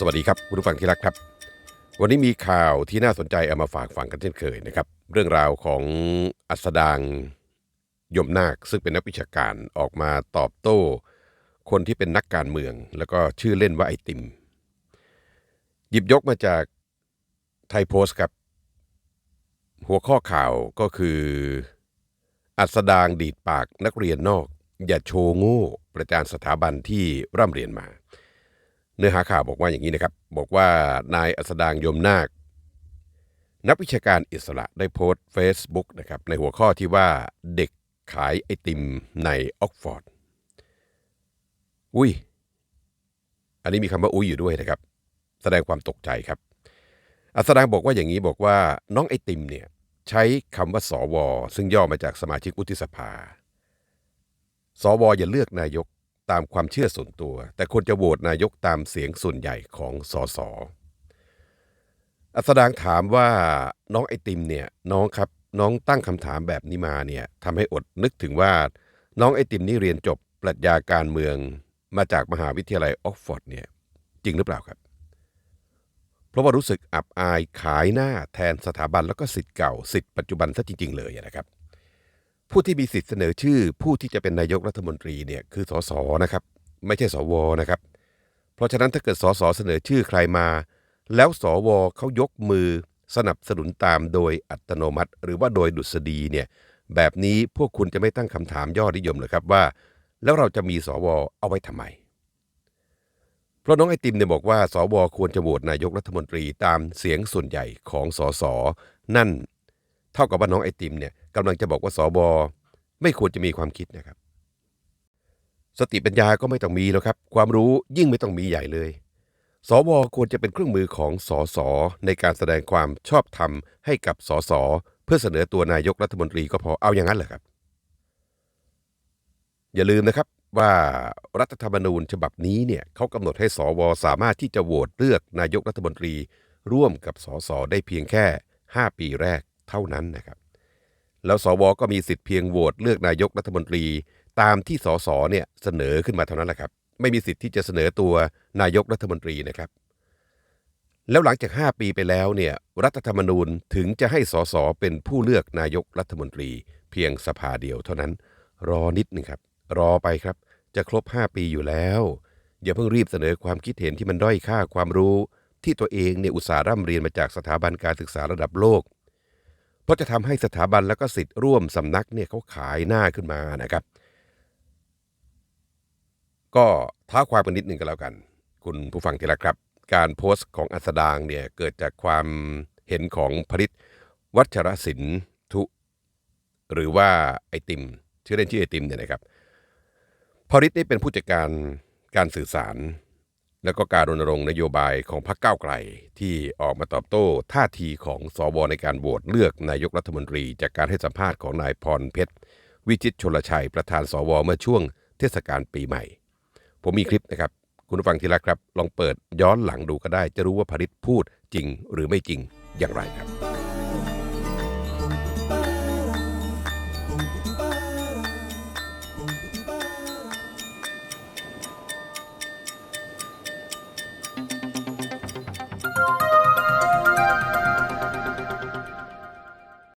สวัสดีครับคุณผู้ฟังที่รักครับ วันนี้มีข่าวที่น่าสนใจเอามาฝากฟังกันเช่นเคยนะครับ เรื่องราวของอัสดางยมนาคซึ่งเป็นนักวิชาการออกมาตอบโต้ คนที่เป็นนักการเมือง แล้วก็ชื่อเล่นว่าไอติม หยิบยกมาจากไทยโพสต์ครับ หัวข้อข่าวก็คือ อัสดางดีดปากนักเรียนนอก อย่าโชว์โง่ประจานสถาบันที่ร่ำเรียนมา เนื้อหาข่าวบอกว่าอย่างนี้นะครับ บอกว่านายอัสดางยมนาค นักวิชาการอิสระได้โพสต์ Facebook นะครับในหัวข้อที่ว่าเด็กขายไอติมในออกฟอร์ด อุ้ย อันนี้มีคำว่าอุ้ยอยู่ด้วยนะครับ แสดงความตกใจครับ อัสดางบอกว่าอย่างนี้บอกว่าน้องไอติมเนี่ยใช้คำว่าสว ซึ่งย่อมาจากสมาชิกวุฒิสภา สวอย่าเลือกนายก ตามความเชื่อส่วนตัว แต่ควรจะโหวตนายกตามเสียงส่วนใหญ่ของสสอัสดางถามว่าน้องไอติมเนี่ยน้องครับน้องตั้งคำถามแบบนี้มาเนี่ยทำให้อดนึกถึงว่า น้องไอติมนี่เรียนจบปรัชญาการเมืองมาจากมหาวิทยาลัยออกฟอร์ดเนี่ยจริงหรือเปล่าครับ เพราะว่ารู้สึกอับอายขายหน้าแทนสถาบันแล้วก็สิทธิ์เก่าสิทธิ์ปัจจุบันซะจริง ๆ เลยนะครับ ผู้ที่มีสิทธิ์เสนอชื่อ ผู้ที่จะเป็นนายกรัฐมนตรีเนี่ยคือสสนะครับ ไม่ใช่สวนะครับ เพราะฉะนั้นถ้าเกิดสสเสนอชื่อใครมา แล้วสวเขายกมือสนับสนุนตามโดยอัตโนมัติ หรือว่าโดยดุษฎีเนี่ยแบบนี้พวกคุณจะไม่ตั้งคำถามยอดนิยมเลยครับว่า แล้วเราจะมีสวเอาไว้ทำไม เพราะน้องไอติมเนี่ยบอกว่า สวควรจะโหวตนายกรัฐมนตรีตามเสียงส่วนใหญ่ของสสนั่น เท่ากับว่าน้องไอติมเนี่ย กำลังจะบอกว่าสวไม่ควรจะมีความคิดนะครับ สติปัญญาก็ไม่ต้องมีแล้วครับ ความรู้ยิ่งไม่ต้องมีใหญ่เลย สวควรจะเป็นเครื่องมือของสสในการแสดงความชอบธรรมให้กับสสเพื่อเสนอตัวนายกรัฐมนตรีก็พอเอาอย่างนั้นเหรอครับ อย่าลืมนะครับว่ารัฐธรรมนูญฉบับนี้เนี่ยเขากำหนดให้สวสามารถที่จะโหวตเลือกนายกรัฐมนตรี ร่วมกับสสได้เพียงแค่ 5 ปีแรกเท่านั้นนะครับ แล้วสวก็มีสิทธิ์เพียงโหวตเลือกนายกรัฐมนตรี ตามที่สสเนี่ยเสนอขึ้นมาเท่านั้นแหละครับ ไม่มีสิทธิ์ที่จะเสนอตัวนายกรัฐมนตรีนะครับ แล้วหลังจาก 5 ปีไปแล้วเนี่ยรัฐธรรมนูญถึงจะให้สสเป็นผู้เลือกนายกรัฐมนตรี เพียงสภาเดียวเท่านั้น รอนิดหนึ่งครับ รอไปครับ จะครบ 5 ปีอยู่แล้วอย่าเพิ่งรีบเสนอความคิดเห็นที่มันด้อยค่าความรู้ ที่ตัวเองเนี่ยอุตส่าห์ร่ำเรียนมาจากสถาบันการศึกษาระดับโลก เพราะจะทำให้สถาบันแล้วก็สิทธิ์ร่วมสำนักเนี่ยเขาขายหน้าขึ้นมานะครับ ก็ท้าความกันนิดหนึ่งก็แล้วกัน คุณผู้ฟังที่รักครับ การโพสต์ของอัสดางเนี่ยเกิดจากความเห็นของผลิตวัชรศิลป์ทุ หรือว่าไอติม ชื่อเล่นชื่อไอติมเนี่ยนะครับพริตนี่เป็นผู้จัดการการสื่อสาร แล้วก็การรณรงค์นโยบายของพรรคก้าวไกล ที่ออกมาตอบโต้ท่าทีของสวในการโหวตเลือกนายกรัฐมนตรี จากการให้สัมภาษณ์ของนายพรเพชร วิจิตชลชัยประธานสวเมื่อช่วงเทศกาลปีใหม่ ผมมีคลิปนะครับ คุณผู้ฟังที่รักครับ ลองเปิดย้อนหลังดูก็ได้ จะรู้ว่าพริตพูดจริงหรือไม่จริงอย่างไรครับ